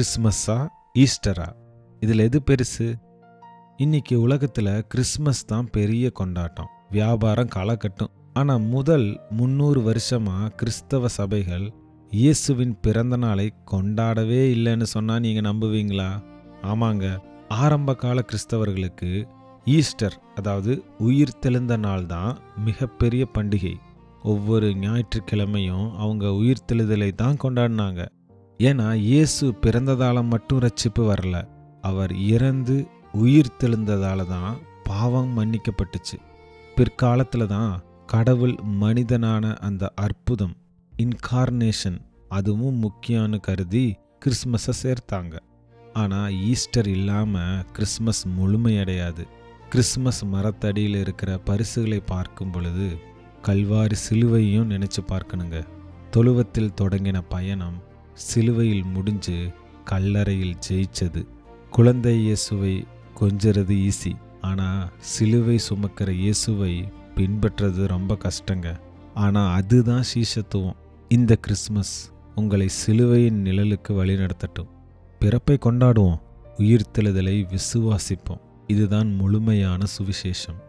கிறிஸ்மஸ்ஸா ஈஸ்டரா? இதில் எது பெருசு? இன்னைக்கு உலகத்தில் கிறிஸ்மஸ் தான் பெரிய கொண்டாட்டம். வியாபாரம் களைக்கட்டும் ஆனால் முதல் முந்நூறு வருஷமாக கிறிஸ்தவ சபைகள் இயேசுவின் பிறந்த நாளை கொண்டாடவே இல்லைன்னு சொன்னால் நீங்கள் நம்புவீங்களா? ஆமாங்க. ஆரம்ப கால கிறிஸ்தவர்களுக்கு ஈஸ்டர் அதாவது உயிர் தெழுந்த நாள் தான் மிகப்பெரிய பண்டிகை. ஒவ்வொரு ஞாயிற்றுக்கிழமையும் அவங்க உயிர் தெழுதலை தான் கொண்டாடினாங்க. ஏன்னா இயேசு பிறந்ததால் மட்டும் ரட்சிப்பு வரல. அவர் இறந்து உயிர் தெழுந்ததால தான் பாவம் மன்னிக்கப்பட்டுச்சு. பிற்காலத்தில் தான் கடவுள் மனிதனான அந்த அற்புதம் இன்கார்னேஷன் அதுவும் முக்கியம்னு கருதி கிறிஸ்மஸை சேர்த்தாங்க. ஆனால் ஈஸ்டர் இல்லாமல் கிறிஸ்மஸ் முழுமையடையாது. கிறிஸ்மஸ் மரத்தடியில் இருக்கிற பரிசுகளை பார்க்கும் பொழுது கல்வாரி சிலுவையும் நினச்சி பார்க்கணுங்க. தொழுவத்தில் தொடங்கின பயணம் சிலுவையில் முடிஞ்சு கல்லறையில் ஜெயிச்சது. குழந்தை இயேசுவை கொஞ்சிறது ஈஸி ஆனால் சிலுவை சுமக்கிற இயேசுவை பின்பற்றது ரொம்ப கஷ்டங்க. ஆனால் அதுதான் சீஷத்துவம். இந்த கிறிஸ்மஸ் உங்களை சிலுவையின் நிழலுக்கு வழிநடத்தட்டும் பிறப்பை கொண்டாடுவோம் உயிர்த்தெழுதலை விசுவாசிப்போம். இதுதான் முழுமையான சுவிசேஷம்.